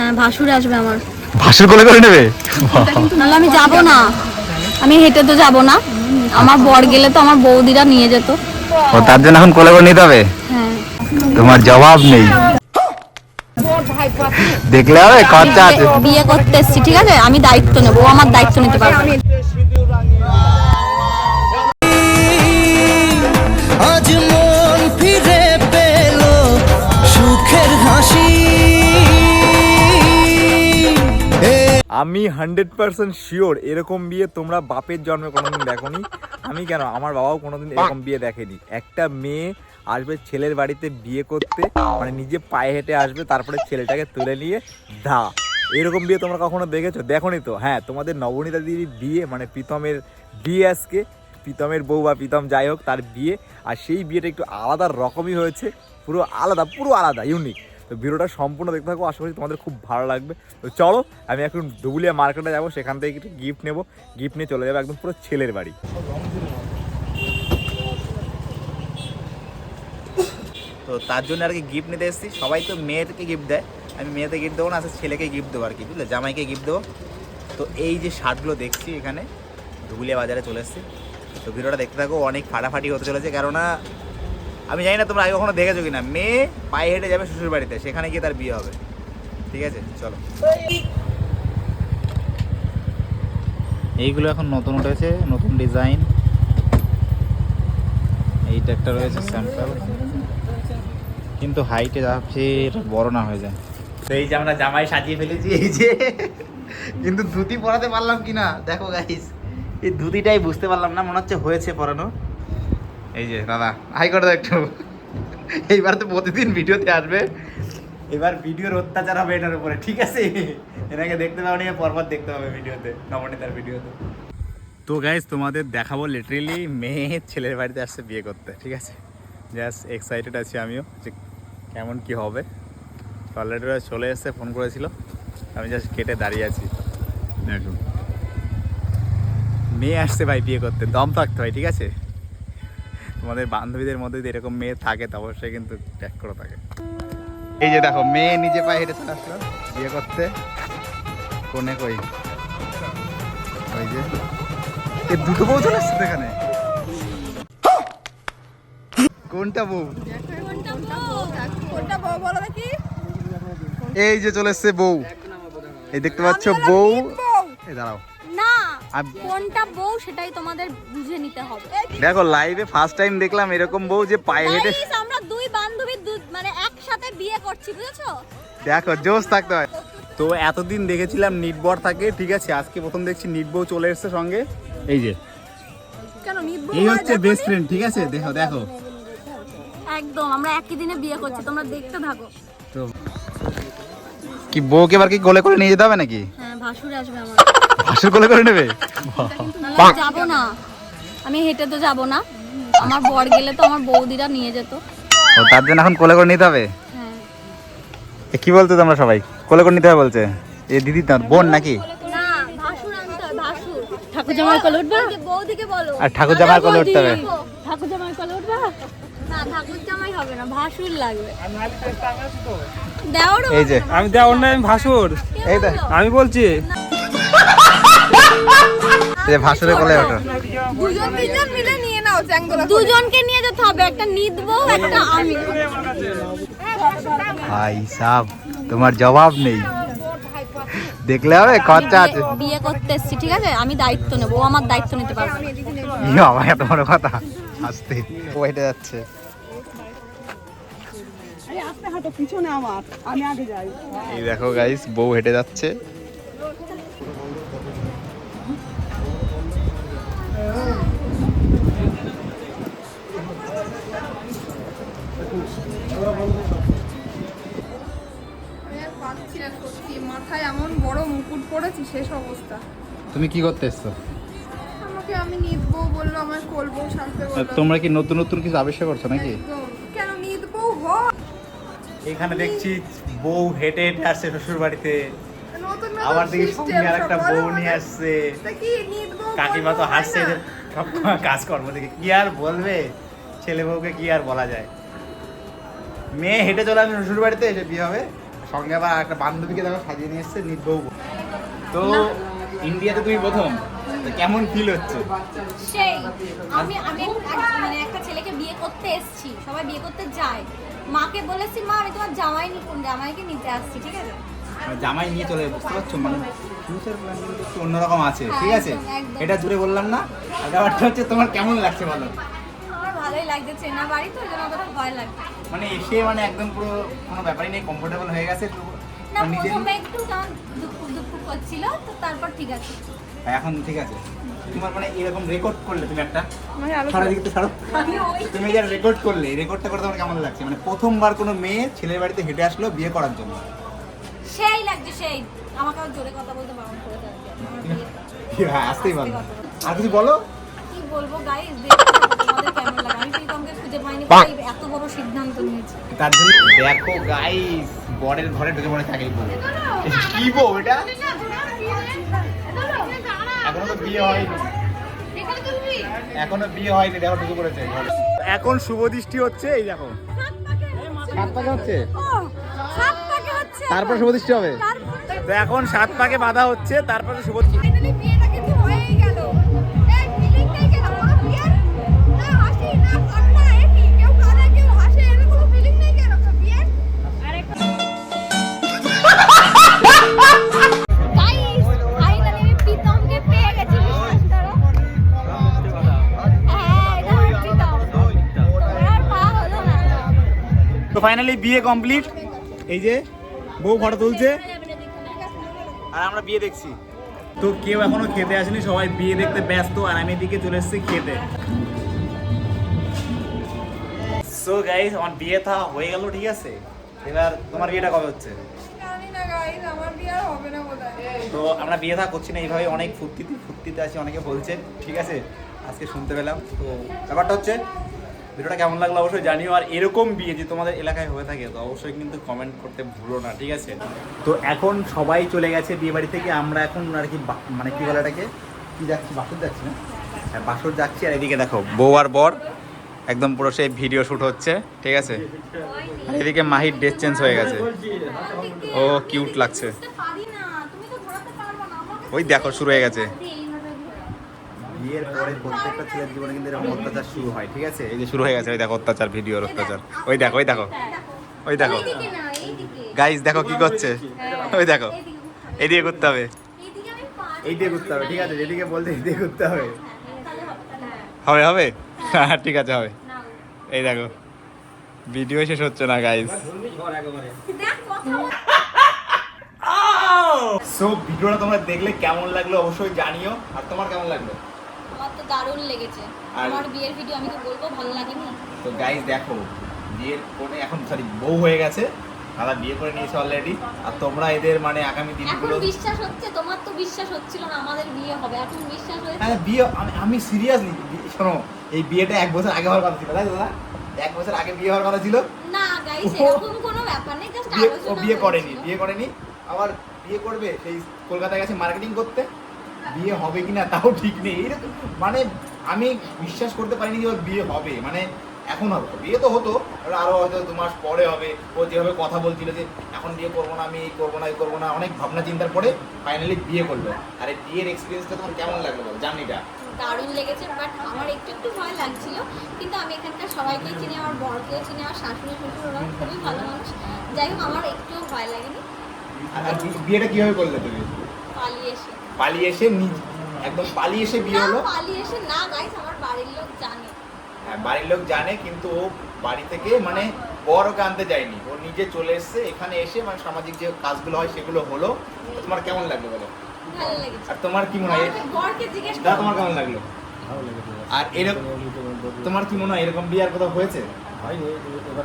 হ্যাঁ ভাসুর আসবে আমার। ভাসুর কোলে করে নেবে? নাহলে আমি যাব না। আমি হেঁটে তো যাব না। আমার বর গেলে তো আমার বৌদিরা নিয়ে যেত। ও তার জন্য এখন কোলে করে নিতে হবে? হ্যাঁ। তোমার জবাব নেই। দেখলে হবে খরচা আছে। বিয়ে- বিয়ে করতে এসছি ঠিক আছে? আমি দায়িত্ব নেব আমার দায়িত্ব নিতে পারবে। আমি হান্ড্রেড পার্সেন্ট শিওর এরকম বিয়ে তোমরা বাপের জন্মে কোনোদিন দেখোনি। আমি কেন? আমার বাবাও কোনোদিন এরকম বিয়ে দেখেনি। একটা মেয়ে আসবে ছেলের বাড়িতে বিয়ে করতে মানে নিজে পায়ে হেঁটে আসবে, তারপরে ছেলেটাকে তুলে নিয়ে ধা। এরকম বিয়ে তোমরা কখনো দেখেছ? দেখোনি তো? হ্যাঁ তোমাদের নবনীতা দিদির বিয়ে মানে প্রীতমের বিয়ে আজকে। প্রীতমের বউ বা প্রীতম যাই হোক, তার বিয়ে। আর সেই বিয়েটা একটু আলাদা রকমই হয়েছে। পুরো আলাদা পুরো আলাদা ইউনিক তো ভিডিওটা সম্পূর্ণ দেখতে থাকো। আশা করি তোমাদের খুব ভালো লাগবে। তো চলো, আমি এখন দুবুলিয়া মার্কেটে যাব, সেখান থেকে কিছু গিফট নেব। গিফট নিয়ে চলে যাব একদম পুরো ছেলের বাড়ি। তো তার জন্য আর কি গিফট নিতে এসেছি। সবাই তো মেয়েকে গিফট দেয়। আমি মেয়েতে গিফট দেবো না আসলে ছেলেকে গিফট দেবো আর কি, বুঝলে? জামাইকে গিফট দেবো। তো এই যে শার্টগুলো দেখছি এখানে ধুবুলিয়া বাজারে চলে এসেছি। তো ভিডিওটা দেখতে থাকো, অনেক ফাটাফাটি হতে চলেছে। কেননা আমি জানি না তোমরা আগে কখনো দেখেছ কিনা। মেয়ে পায়ে হেঁটে যাবে শ্বশুর বাড়িতে, সেখানে গিয়ে তার বিয়ে হবে। ঠিক আছে? চলো। এইগুলো এখন নতুন উঠেছে, নতুন ডিজাইন। এইটা একটা রয়েছে স্যাম্পল কিন্তু হাইটে ভাবছি এটা বড় না হয়ে যায়। তো এই যে আমরা জামাই সাজিয়ে ফেলেছি, এই যে। কিন্তু ধুতি পরাতে পারলাম কি না দেখো গাইস এই ধুতিটাই বুঝতে পারলাম না, মনে হচ্ছে হয়েছে পরানো। এই যে দাদা হাই করে দাও একটু। এইবার তো প্রতিদিন ভিডিওতে আসবে। এবার ভিডিওর অত্যাচার হবে এটার উপরে ঠিক আছে? এনাকে দেখতে পাবো নিয়ে পরপর দেখতে হবে ভিডিওতে নবনীতার ভিডিওতে। তো গাইজ তোমাদের দেখাবো লিটারেলি মেয়ে ছেলের বাড়িতে আসছে বিয়ে করতে ঠিক আছে? জাস্ট এক্সাইটেড আছি আমিও যে কেমন কি হবে। অলরেডি চলে এসছে ফোন করেছিল। আমি জাস্ট কেটে দাঁড়িয়ে আছি। দেখো। মেয়ে আসছে ভাই বিয়ে করতে দম থাকতে হয় ঠিক আছে? তোমাদের বান্ধবীদের মধ্যে যদি এরকম মেয়ে থাকে তো অবশ্যই কিন্তু ট্যাগ করে থাকে। এই যে দেখো মেয়ে নিজে পায়ে হেঁটে চলে আসলো বিয়ে করতে। কোনে কই? ওই যে। এ দুটো বউ চলে আসছে এখানে? কোনটা বউ? এই যে চলে এসছে বউ। এই দেখতে পাচ্ছ বউ। এই দাঁড়াও। কোনটা বউ সেটাই তোমাদের বুঝে নিতে হবে। দেখো লাইভে ফার্স্ট টাইম দেখলাম এরকম বউ যে পায়ে হেঁটে আমরা দুই বান্ধবী মানে একসাথে বিয়ে করছি বুঝেছ? দেখো জোশ থাকতে হয়। তো এতদিন দেখেছিলাম নিটবর থাকে ঠিক আছে? আজকে প্রথম দেখছি নিটবউ চলে এসছে সঙ্গে। এই যে। এই হচ্ছে বেস্ট ফ্রেন্ড ঠিক আছে? দেখো দেখো। একদম আমরা একই দিনে বিয়ে করছি তোমরা দেখতে থাকো। তো কি বউকে এবার কি গোলে করে নিয়ে যেতে হবে নাকি? হ্যাঁ ভাসুর আসবে আমার। হাসুর কোলে করে নেবে? যাব না। আমি হেঁটে তো যাব না। আমার বর গেলে তো আমার বৌদিরা নিয়ে যেত। ও তার জন্য এখন কোলে করে নিতে হবে? হ্যাঁ। কি বলতো তোমরা সবাই? কোলে করে নিতে হবে বলছে। এ দিদি তার বোন নাকি? না ঠাকুর জামাই কোলে উঠবা? বৌদিকে বলো। আর ঠাকুর কোলে উঠতে হবে? ঠাকুর জামাই কোলে উঠবা? না ঠাকুর জামাই হবে না ভাসুর লাগবে। এই যে। আমি দেওয়ার নাই আমি ভাসুর। আমি বলছি। ভাসুরে কোলে ওঠো। দুজন তিনজন মিলে নিয়ে নাও চ্যাংদোলা দুজনকে নিয়ে যেতে হবে একটা নিদবো একটা আমি। ভাই সাব তোমার জবাব নেই। দেখলে হবে খরচা আছে। বিয়ে- করতে এসছি ঠিক আছে? আমি দায়িত্ব নেব ও আমার দায়িত্ব নিতে পারবে বাবা এত বড় কথা। আসতে ও হেঁটে যাচ্ছে। এই দেখো গাইস বউ হেঁটে যাচ্ছে। মাথায় এমন বড় মুকুট পড়েছি শেষ অবস্থা তুমি কি করতে এসছো? আমাকে আমি নিদবো বলল আমার করব সাজতে বলল। তোমরা কি নতুন নতুন কিছু আবিষ্কার করছ নাকি? কেন নিদবো হয়। এখানে দেখছি বউ হেঁটে হেঁটে আসছে শ্বশুর বাড়িতে আবার দেখি সঙ্গে আর একটা বউ নিয়ে আসছে। কি কাকিমা তো হাসছে যে না? সব কাজকর্ম দেখে। কি আর বলবে? ছেলে বউকে কি আর বলা যায়? মেয়ে হেঁটে চলে আসবে শ্বশুর বাড়িতে এসে বিয়ে হবে। সঙ্গে আবার একটা বান্ধবীকে দেখো সাজিয়ে নিয়ে এসছে নিত বউ তো ইন্ডিয়াতে তুমি প্রথম কেমন ফিল হচ্ছে? সেই আমি আমি মানে একটা ছেলেকে বিয়ে করতে এসেছি সবাই বিয়ে করতে যায়। মাকে বলেছি মা আমি তোমার জামাই নি- জামাইকে নিতে আসছি ঠিক আছে? জামাই নিয়ে চলে বুঝতে পারছ? মানে ফিউচার প্ল্যান কিন্তু একটু অন্যরকম আছে হ্যাঁ, ঠিক আছে। এটা জুড়ে বললাম না আর ব্যাপারটা হচ্ছে তোমার কেমন লাগছে বলো? ভালোই লাগছে চেনা বাড়ি তো ওই অতটা ভয় লাগছে মানে এসে মানে একদম পুরো কোনো ব্যাপারই নেই কমফোর্টেবল হয়ে গেছে তো না নিজের প্রথমে একটু কেমন দুঃখ দুঃখ করছিল তো তারপর ঠিক আছে। এখন ঠিক আছে? তোমার মানে এরকম রেকর্ড করলে তুমি একটা? মানে সারা দিকে তো ছাড়ো তুমি যে রেকর্ড করলে রেকর্ডটা করে তোমার কেমন লাগছে? মানে প্রথমবার কোনো মেয়ে ছেলের বাড়িতে হেঁটে আসলো বিয়ে করার জন্য। সেই আমাকে জোরে কথা বলতে বারণ করে দেয়। আমার বিয়ে। আসতেই পারো আর কিছু বলো? কি বলব গাইস তোমাদের কেমন লাগে? আমি প্রীতমকে খুঁজে পাইনি এত বড় সিদ্ধান্ত নিয়েছি। তার জন্য দেখো গাইস বরের ঘরে ঢুকে পড়ে থাকে বউ। কি বউ এটা? এখনও তো বিয়ে হয়নি। এখনও বিয়ে হয়নি দেখো ঢুকে পড়েছে এখন শুভ দৃষ্টি হচ্ছে এই দেখো। সাত হচ্ছে? তারপর শুভ দৃষ্টি হবে? তো এখন সাত পাকে বাধা হচ্ছে তারপরে শুভ ফাইনালি বিয়েটা কিন্তু হয়েই গেল। এই ফিলিংটাই গেল। কোনো বিয়ের না হাসি না কান্না এ কি? কেউ কাঁদে কেউ হাসে এর কোনো ফিলিং নেই কেন? তো ফাইনালি হ্যাঁ তো বিয়ে কমপ্লিট এই যে বউ ফটো তুলছে। আর আমরা বিয়ে দেখছি। তো কেউ এখনও খেতে আসেনি সবাই বিয়ে দেখতে ব্যস্ত আর আমি এদিকে চলে এসেছি খেতে। সো গাইস আমার বিয়ে থা হয়ে গেল ঠিক আছে? এবার তোমার বিয়েটা কবে হচ্ছে? জানি না গাইস আমার বিয়ে আর হবে না বোধহয়। তো আমরা বিয়ে থা করছি না এইভাবে অনেক ফুর্তিতে ফুর্তিতে আছি অনেকে বলছে ঠিক আছে? আজকে শুনতে পেলাম। তো ব্যাপারটা হচ্ছে ভিডিওটা কেমন লাগল অবশ্যই জানিও। আর এরকম বিয়ে যে তোমাদের এলাকায় হয়ে থাকে, তো অবশ্যই কিন্তু কমেন্ট করতে ভুলো না, ঠিক আছে? তো এখন সবাই চলে গেছে বিয়ে বাড়ি থেকে। আমরা এখন আর কি মানে কি বলে এটাকে? কি যাচ্ছি? বাসর যাচ্ছি না? হ্যাঁ বাসর যাচ্ছি। আর এদিকে দেখো, বউ আর বর, একদম পুরো সেই ভিডিও শ্যুট হচ্ছে, ঠিক আছে? আর এদিকে মাহির ড্রেস চেঞ্জ হয়ে গেছে। ও কিউট লাগছে। ওই দেখো, শুরু হয়ে গেছে। বিয়ের পরে প্রত্যেকটা ছেলের জীবনে কিন্তু এরকম অত্যাচার শুরু হয় ঠিক আছে? এই যে শুরু হয়ে গেছে ওই দেখো অত্যাচার ভিডিওর অত্যাচার। ওই দেখো ওই দেখো। ওই দেখো। গাইস দেখো কি করছে। ওই দেখো। হবে। করতে হবে। এইদিকে এই দিয়ে করতে হবে ঠিক আছে? যেদিকে বলতে এইদিকে করতে হবে। হবে হবে। হ্যাঁ। ঠিক আছে হবে। এই দেখো। ভিডিও শেষ হচ্ছে না গাইস দেখ কথা সো ভিডিওটা তোমরা দেখলে কেমন লাগল অবশ্যই জানিও। আর তোমার কেমন লাগল? দারুণ লেগেছে। আমার বিয়ের ভিডিও আমি তো বলব ভালো লাগেনি। তো গাইস দেখো বিয়ের করে এখন সরি বউ হয়ে গেছে। দাদা বিয়ে করে নিয়েছে অলরেডি আর তোমরা এদের মানে আগামী এখন দিনগুলো বিশ্বাস হচ্ছে তোমার তো বিশ্বাস হচ্ছিল না আমাদের বিয়ে হবে। এখন বিশ্বাস হয়েছে হ্যাঁ বিয়ে আমি আমি সিরিয়াসলি শোনো এই বিয়েটা এক বছর আগে হওয়ার কথা ছিল তাই দাদা? এক বছর আগে বিয়ে হওয়ার কথা ছিল? না গাইস এরকম কোনো ব্যাপার নেই জাস্ট আলোচনা বিয়ে করেনি বিয়ে করেনি। আবার বিয়ে করবে সেই কলকাতায় গেছে মার্কেটিং করতে। বিয়ে হবে কিনা তাও ঠিক নেই। এরকম মানে আমি বিশ্বাস করতে পারিনি যে ওর বিয়ে হবে। মানে এখন হবে। বিয়ে তো হতো আরও হয়তো দু মাস পরে হবে। ও যেভাবে কথা বলছিল যে এখন বিয়ে করব না আমি এই করব না এই করব না। অনেক ভাবনা চিন্তার পরে ফাইনালি বিয়ে করল। আর এই বিয়ের এক্সপিরিয়েন্সটা তোমার কেমন লাগল জার্নিটা? দারুণ লেগেছে বাট আমার একটু একটু ভয় লাগছিল। কিন্তু আমি এখানকার সবাইকেই চিনি আমার বরকেও চিনি আমার শাশুড়ি শ্বশুর ওরা খুবই ভালো মানুষ। যাই হোক আমার একটুও ভয় লাগেনি। আর বিয়েটা কীভাবে করলে তুমি? পালিয়ে এসে। পালিয়ে এসে একদম পালিয়ে এসে বিয়ে হলো। পালিয়ে এসে না গাইস আমার বাড়ির লোক জানে। হ্যাঁ, বাড়ির লোক জানে কিন্তু ও বাড়ি থেকে মানে বর ওকে আনতে যায়নি। ও নিজে চলে এসেছে এখানে এসে মানে সামাজিক যে কাজগুলো হয় সেগুলো হলো। তোমার কেমন লাগল বলো? আর তোমার কি মনে হয়? দাদা তোমার কেমন লাগল? আর এরকম তোমার কি মনে হয় এরকম বিয়ে আর কোথাও হয়েছে?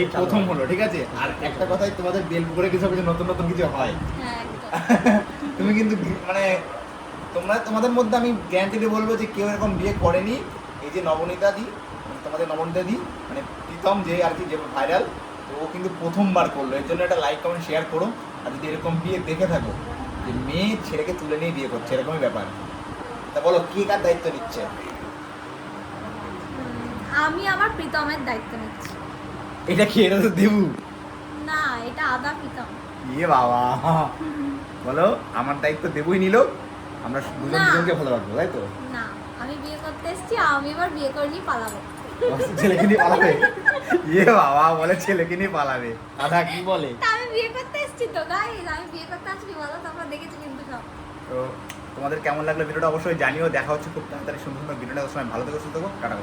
এই প্রথম হলো ঠিক আছে? আর একটা কথাই তোমাদের বেলপুকুরে কিছু কিছু নতুন নতুন কিছু হয়। হ্যাঁ তুমি কিন্তু মানে তোমরা তোমাদের মধ্যে আমি গ্যারান্টি দিয়ে বলব যে কেউ এরকম বিয়ে করেনি। এই যে নবনীতা দি মানে তোমাদের নবনীতা দি মানে প্রীতম যে আর কি যে ভাইরাল তো ও কিন্তু প্রথমবার করল। এর জন্য একটা লাইক কমেন্ট শেয়ার করো। আর যদি এরকম বিয়ে দেখে থাকো যে মেয়ে ছেলেকে তুলে নিয়ে বিয়ে করছে এরকমই ব্যাপার। তা বলো কে কার দায়িত্ব নিচ্ছে? আমি আমার প্রীতমের দায়িত্ব নিচ্ছি। এটা কি এটা তো দেবু? না এটা আদা প্রীতম। ইয়ে বাবা। বলো আমার দায়িত্ব দেবই নিল। আমরা দুজন দুজনকে ভালো রাখব তাই তো? না আমি বিয়ে করতে এসেছি আমি এবার বিয়ে করে নিয়ে পালাবো। ছেলেকে নিয়ে পালাবে? ইয়ে বাবা বলে ছেলেকে নিয়ে পালাবে। আধা কি বলে? আমি বিয়ে করতে এসেছি তো আমি বিয়ে করতে আসছি বলো তোমরা দেখেছ কিন্তু সব। তো তোমাদের কেমন লাগল ভিডিওটা অবশ্যই জানিও দেখা হচ্ছে খুব তাড়াতাড়ি সুন্দর সুন্দর ভিডিওটা সময় ভালো থেকে সুস্থ থাকো টাটা।